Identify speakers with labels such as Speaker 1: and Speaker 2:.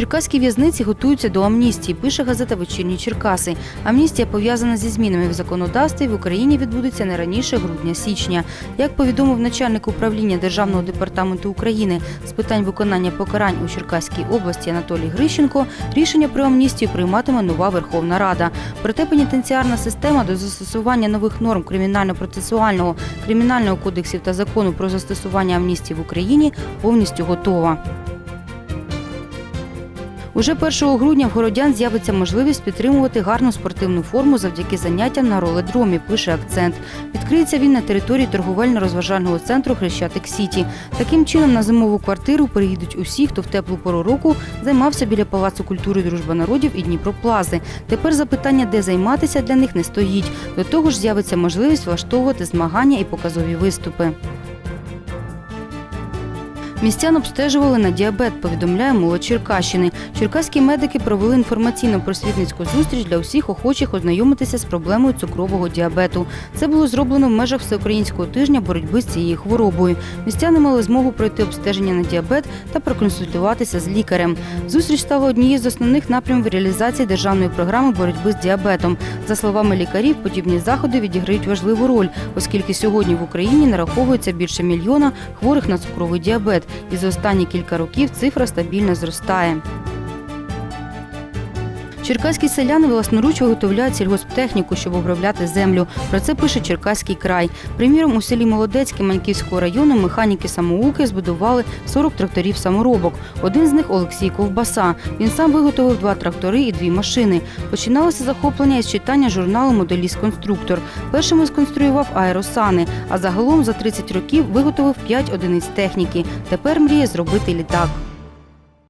Speaker 1: Черкаські в'язниці готуються до амністії, пише газета Вечірні Черкаси. Амністія пов'язана зі змінами в законодавстві в Україні відбудеться не раніше грудня-січня. Як повідомив начальник управління Державного департаменту України з питань виконання покарань у Черкаській області Анатолій Грищенко, рішення про амністію прийматиме нова Верховна Рада. Проте пенітенціарна система до застосування нових норм кримінально-процесуального, кримінального кодексів та закону про застосування амністії в Україні повністю готова. Уже 1 грудня в городян з'явиться можливість підтримувати гарну спортивну форму завдяки заняттям на роледромі, пише акцент. Відкриється він на території торговельно-розважального центру Хрещатик Сіті. Таким чином на зимову квартиру приїдуть усі, хто в теплу пору року займався біля Палацу культури Дружба народів і Дніпроплази. Тепер запитання, де займатися, для них не стоїть. До того ж, з'явиться можливість влаштовувати змагання і показові виступи. Містян обстежували на діабет, повідомляє молодь Черкащини. Черкаські медики провели інформаційно-просвітницьку зустріч для усіх охочих ознайомитися з проблемою цукрового діабету. Це було зроблено в межах всеукраїнського тижня боротьби з цією хворобою. Містяни мали змогу пройти обстеження на діабет та проконсультуватися з лікарем. Зустріч стала однією з основних напрямів реалізації державної програми боротьби з діабетом. За словами лікарів, подібні заходи відіграють важливу роль, оскільки сьогодні в Україні нараховується більше мільйона хворих на цукровий діабет, і за останні кілька років цифра стабільно зростає. Черкаські селяни власноруч виготовляють сільгосптехніку, щоб обробляти землю. Про це пише Черкаський край. Приміром, у селі Молодецьке Маньківського району механіки самоуки збудували 40 тракторів саморобок. Один з них Олексій Ковбаса. Він сам виготовив два трактори і дві машини. Починалося захоплення із читання журналу Моделіст-конструктор. Першими сконструював аеросани, а загалом за 30 років виготовив 5 одиниць техніки. Тепер мріє зробити літак.